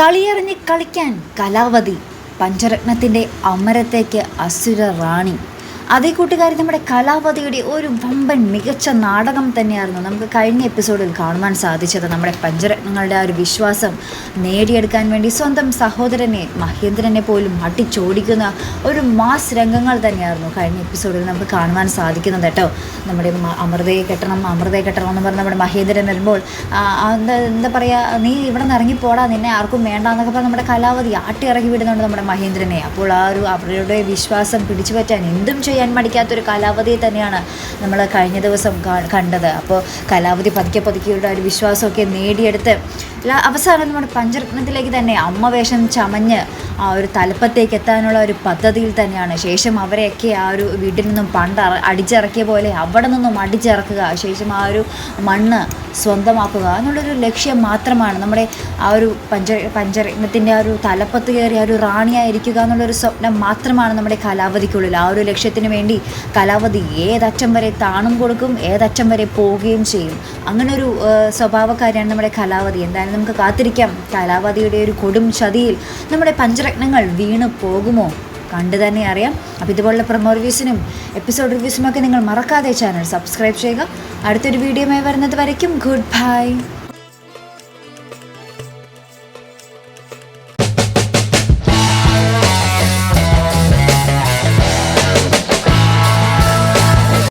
കളിയെറിഞ്ഞ് കളിക്കാൻ കലാവതി പഞ്ചരത്നത്തിന്റെ അമരത്തേക്ക് അസുര റാണി. അതേ കൂട്ടുകാരി നമ്മുടെ കലാവതിയുടെ ഒരു വമ്പൻ മികച്ച നാടകം തന്നെയായിരുന്നു. നമുക്ക് കഴിഞ്ഞ എപ്പിസോഡിൽ കാണുവാൻ സാധിച്ചത് നമ്മുടെ പഞ്ചരത്നങ്ങളുടെ ആ ഒരു വിശ്വാസം നേടിയെടുക്കാൻ വേണ്ടി സ്വന്തം സഹോദരനെ മഹേന്ദ്രനെ പോലും അടിച്ചോടിക്കുന്ന ഒരു മാസ് രംഗങ്ങൾ തന്നെയായിരുന്നു കഴിഞ്ഞ എപ്പിസോഡിൽ നമുക്ക് കാണുവാൻ സാധിക്കുന്നത് കേട്ടോ. നമ്മുടെ അമൃതയെ കെട്ടണം അമൃതയെ കെട്ടണം എന്ന് പറഞ്ഞ് നമ്മുടെ മഹേന്ദ്രൻ വരുമ്പോൾ എന്താ എന്താ പറയുക നീ ഇവിടെ നിന്ന് ഇറങ്ങിപ്പോടാ നിന്നെ ആർക്കും വേണ്ട എന്നൊക്കെ പറഞ്ഞ് നമ്മുടെ കലാവധി ആട്ടി ഇറക്കി വിടുന്നുണ്ട് നമ്മുടെ മഹേന്ദ്രനെ. അപ്പോൾ ആ ഒരു അവരുടെ വിശ്വാസം പിടിച്ചു പറ്റാൻ എന്തും ചെയ്യാൻ മടിക്കാത്തൊരു കാലാവധിയെ തന്നെയാണ് നമ്മൾ കഴിഞ്ഞ ദിവസം കണ്ടത്. അപ്പോൾ കാലാവധി പതുക്കെ പതുക്കെയുള്ള ഒരു വിശ്വാസമൊക്കെ നേടിയെടുത്ത് അവസാനം നമ്മുടെ പഞ്ചരത്നത്തിലേക്ക് തന്നെ അമ്മ വേഷം ചമഞ്ഞ് ആ ഒരു തലപ്പത്തേക്ക് എത്താനുള്ള ഒരു പദ്ധതിയിൽ തന്നെയാണ്. ശേഷം അവരെയൊക്കെ ആ ഒരു വീട്ടിൽ നിന്നും പണ്ട് അടിച്ചിറക്കിയ പോലെ അവിടെ നിന്നും അടിച്ചിറക്കുക. ശേഷം ആ ഒരു മണ്ണ് സ്വന്തമാക്കുക എന്നുള്ളൊരു ലക്ഷ്യം മാത്രമാണ്. നമ്മുടെ ആ ഒരു പഞ്ച പഞ്ചരത്നത്തിന്റെ ആ ഒരു തലപ്പത്ത് കയറി ആ ഒരു റാണിയായിരിക്കുക എന്നുള്ളൊരു സ്വപ്നം മാത്രമാണ് നമ്മുടെ കലാവധിക്കുള്ളിൽ. ആ ഒരു ലക്ഷ്യത്തിന് വേണ്ടി കലാവതി ഏതറ്റം വരെ താണും കൊടുക്കും ഏതറ്റം വരെ പോവുകയും ചെയ്യും. അങ്ങനെ ഒരു സ്വഭാവക്കാരിയാണ് നമ്മുടെ കലാവതി എന്തായാലും നമുക്ക് കാത്തിരിക്കാം. കലാവതിയുടെ ഒരു കൊടും ചതിയിൽ നമ്മുടെ പഞ്ചരത്നങ്ങൾ വീണ് പോകുമോ? കണ്ടു തന്നെ അറിയാം. അപ്പോൾ ഇതുപോലുള്ള പ്രൊമോ റിവ്യൂസിനും എപ്പിസോഡ് റിവ്യൂസിനും ഒക്കെ നിങ്ങൾ മറക്കാതെ ചാനൽ സബ്സ്ക്രൈബ് ചെയ്യുക. അടുത്തൊരു വീഡിയോയുമായി വരുന്നത് വരയ്ക്കും. Good bye